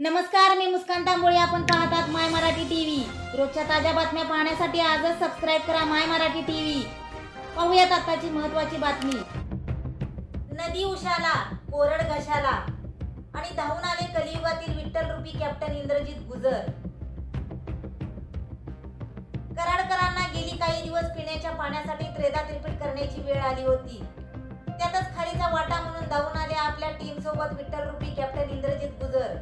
नमस्कार मी मुस्कान तांबोळी. आपण पाहतात माय मराठी टीव्ही. रोजच्या ताज्या बातम्या पाहण्यासाठी आजच सबस्क्राईब करा माय मराठी टीव्ही. पाहूयात आताची महत्वाची बातमी. नदी उशाला कोरड घशाला. आणि धावून आले कलियुगातील विठ्ठल रूपी कॅप्टन इंद्रजित गुजर. कराडकरांना गेली काही दिवस पिण्याच्या पाण्यासाठी त्रेदा त्रिपीट करण्याची वेळ आली होती. त्यातच खालीचा वाटा म्हणून धावून आले आपल्या टीम सोबत विठ्ठल रूपी कॅप्टन इंद्रजित गुजर.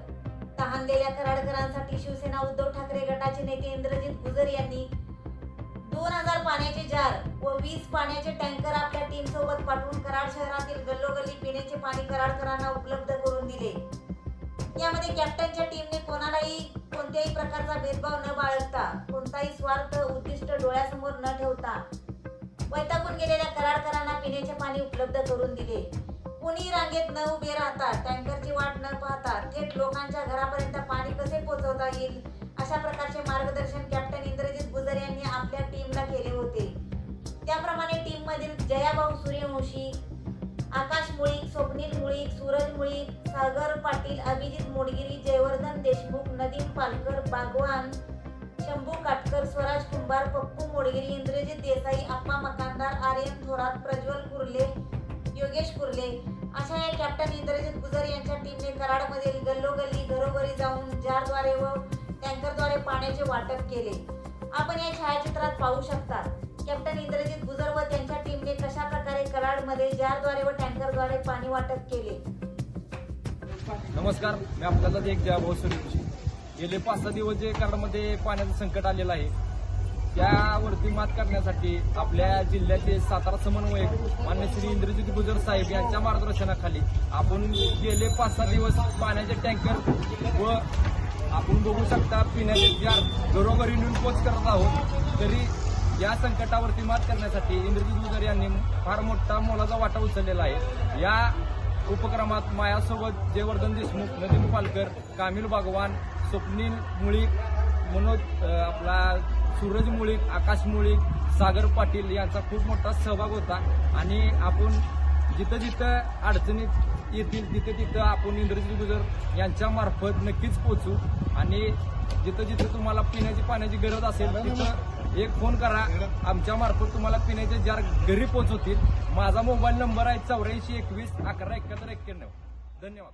तहानलेल्या कराडकरांसाठी शिवसेना उद्धव ठाकरे गटाचे नेते इंद्रजित गुजर यांनी दोन हजार पाण्याचे जार व वीस पाण्याचे टँकर आपल्या टीम सोबत पाठवून कराड शहरातील गल्लोगल्ली पिण्याचे पाणी कराडकरांना उपलब्ध करून दिले. यामध्ये कॅप्टनच्या टीमने कोणालाही कोणत्याही प्रकारचा भेदभाव न बाळगता कोणताही स्वार्थ उद्दिष्ट डोळ्यासमोर न ठेवता वैतागून गेलेल्या कराडकरांना पिण्याचे पाणी उपलब्ध करून दिले. कुणी रांगेत न उभे राहतात टँकरची वाट न पाहता थेट लोकांच्या घरापर्यंत पाणी कसे पोहोचवता येईल? अशा प्रकारचे मार्गदर्शन कॅप्टन इंद्रजित गुजर यांनी आपल्या टीमला केले होते. त्याप्रमाणे टीम मधील जयाभाऊ सूर्यवंशी आकाश मुळीक स्वप्नील मुळीक सूरज मुळीक सागर पाटील अभिजित मोडगिरी जयवर्धन देशमुख नदीम पालकर बागवान शंभू काटकर स्वराज कुंभार पप्पू मोडगिरी इंद्रजित देसाई अप्पा मकानदार आर्यन थोरात प्रज्वल कॅप्टन इंद्रजित गुजर यांच्या टीमने कराडमधील गल्लोगल्ली घरोघरी जाऊन जारद्वारे व टँकरद्वारे पाण्याचे वाटप केले. आपण या छायाचित्रात पाहू शकता कॅप्टन इंद्रजित गुजर व त्यांच्या टीमने कशा प्रकारे कराडमध्ये जारद्वारे व टँकरद्वारे पाणी वाटप केले? नमस्कार मी आपल्याला एक जयभाऊ सूर्यवंशी गेले पाच सहा दिवस जे कराडमध्ये पाण्याचं संकट आलेलं आहे त्यावरती मात करण्यासाठी आपल्या जिल्ह्याचे सातारा समन्वयक मान्य श्री इंद्रजित गुजर साहेब यांच्या मार्गदर्शनाखाली आपण गेले पाच सहा दिवस पाण्याचे टँकर व आपण बघू शकता पिण्याचे जार घरोघरी नेऊन पोच करत आहोत. तरी या संकटावरती मात करण्यासाठी इंद्रजित गुजर यांनी फार मोठा मोलाचा वाटा उचललेला आहे. या उपक्रमात मायासोबत जयवर्धन देशमुख नदीन पालकर कामिल भगवान स्वप्नील मुळीक मनोज आपला सूरज मुळीक आकाश मुळीक सागर पाटील यांचा खूप मोठा सहभाग होता. आणि आपण जिथं जिथं अडचणीत येतील तिथे तिथं आपण इंद्रजित गुजर यांच्या मार्फत नक्कीच पोचू आणि जिथं जिथं तुम्हाला पिण्याची पाण्याची गरज असेल तिथं एक फोन करा. आमच्या मार्फत तुम्हाला पिण्याचे जार घरी पोचवतील माझा मोबाईल नंबर आहे चौऱ्याऐंशी एकवीस अकरा एकाहत्तर एक्क्याण्णव. धन्यवाद.